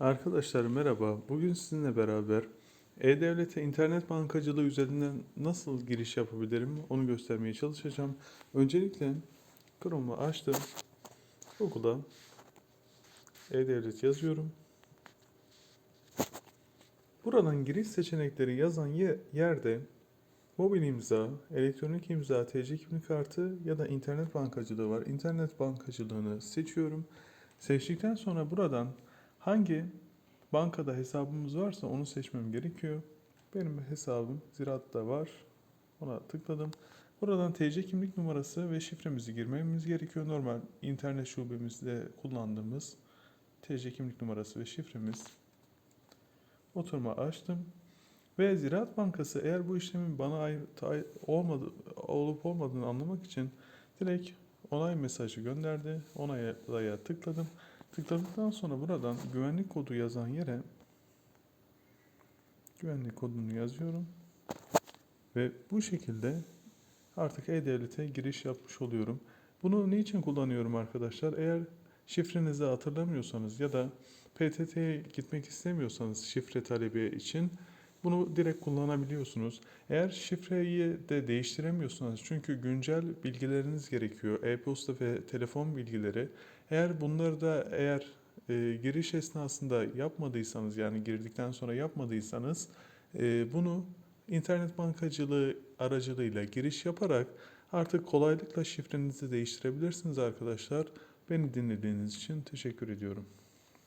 Arkadaşlar merhaba. Bugün sizinle beraber E-Devlet'e internet bankacılığı üzerinden nasıl giriş yapabilirim onu göstermeye çalışacağım. Öncelikle Chrome'u açtım. Google'a E-Devlet yazıyorum. Buradan giriş seçenekleri yazan ye- yerde mobil imza, elektronik imza, TC kimlik kartı ya da internet bankacılığı var. İnternet bankacılığını seçiyorum. Seçtikten sonra buradan hangi bankada hesabımız varsa onu seçmem gerekiyor. Benim hesabım Ziraat'ta var. Ona tıkladım. Buradan TC kimlik numarası ve şifremizi girmemiz gerekiyor. Normal internet şubemizde kullandığımız TC kimlik numarası ve şifremiz. Oturma açtım. Ve Ziraat Bankası eğer bu işlemin bana ait olmadı, olup olmadığını anlamak için direkt onay mesajı gönderdi. Onaya tıkladım. Tıkladıktan sonra buradan güvenlik kodu yazan yere güvenlik kodunu yazıyorum. Ve bu şekilde artık E-Devlet'e giriş yapmış oluyorum. Bunu niçin kullanıyorum arkadaşlar? Eğer şifrenizi hatırlamıyorsanız ya da PTT'ye gitmek istemiyorsanız şifre talebi için bunu direkt kullanabiliyorsunuz. Eğer şifreyi de değiştiremiyorsanız çünkü güncel bilgileriniz gerekiyor. E-posta ve telefon bilgileri. Eğer bunları da eğer e, giriş esnasında yapmadıysanız yani girdikten sonra yapmadıysanız e, bunu internet bankacılığı aracılığıyla giriş yaparak artık kolaylıkla şifrenizi değiştirebilirsiniz arkadaşlar. Beni dinlediğiniz için teşekkür ediyorum.